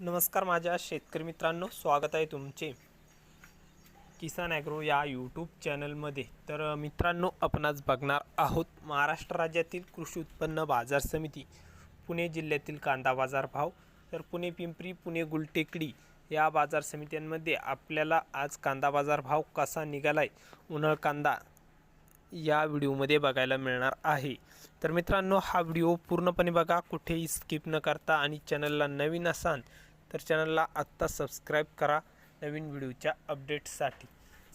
नमस्कार माझ्या शेतकरी मित्रांनो स्वागत आहे तुमचे किसान ॲग्रो या यूट्यूब चॅनलमध्ये. तर मित्रांनो आपण आज बघणार आहोत महाराष्ट्र राज्यातील कृषी उत्पन्न बाजार समिती पुणे जिल्ह्यातील कांदा बाजार भाव. तर पुणे पिंपरी पुणे गुलटेकडी या बाजार समित्यांमध्ये आपल्याला आज कांदा बाजार भाव कसा निघाला आहे उन्हाळ कांदा या व्हिडिओमध्ये बघायला मिळणार आहे. तर मित्रांनो हा व्हिडिओ पूर्णपणे बघा कुठेही स्किप न करता आणि चॅनलला नवीन असाल तर चॅनलला आत्ता सबस्क्राईब करा नवीन व्हिडिओच्या अपडेट्ससाठी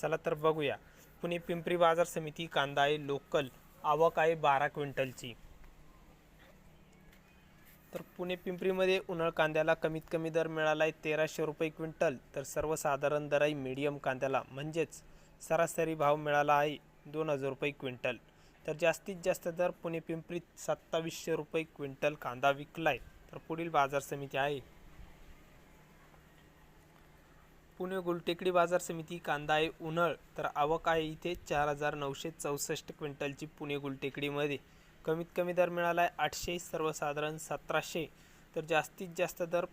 चला तर बघूया. पुणे पिंपरी बाजार समिती कांदा आहे लोकल आवक आहे बारा क्विंटलची. तर पुणे पिंपरीमध्ये उन्हाळ कांद्याला कमीत कमी दर मिळाला आहे तेराशे रुपये क्विंटल. तर सर्वसाधारण दर आहे मीडियम कांद्याला म्हणजेच सरासरी भाव मिळाला आहे दोन हजार रुपये क्विंटल. तर जास्तीत जास्त दर पुणे पिंपरीत सत्तावीसशे रुपये क्विंटल कांदा विकला आहे तर पुढील बाजार समिती आहे पुणे गुलटेकडी बाजार समिती कांदा आहे उन्हाळ तर आवक आहे इथे चार हजार नऊशे चौसष्ट क्विंटलची पुणे गुलटेकडीमध्ये. कमीत कमी दर मिळाला आहे आठशे सर्वसाधारण सतराशे. तर जास्तीत जास्त दर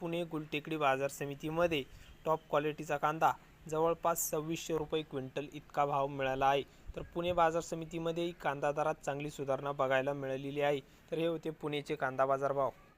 पुणे गुलटेकडी बाजार समितीमध्ये. टॉप क्वालिटीचा कांदा जवळपास सव्वीसशे रुपये क्विंटल इतका भाव मिळाला आहे. तर पुणे बाजार समितीमध्येही कांदा दरात चांगली सुधारणा बघायला मिळालेली आहे. तर हे होते पुणेचे कांदा बाजार भाव.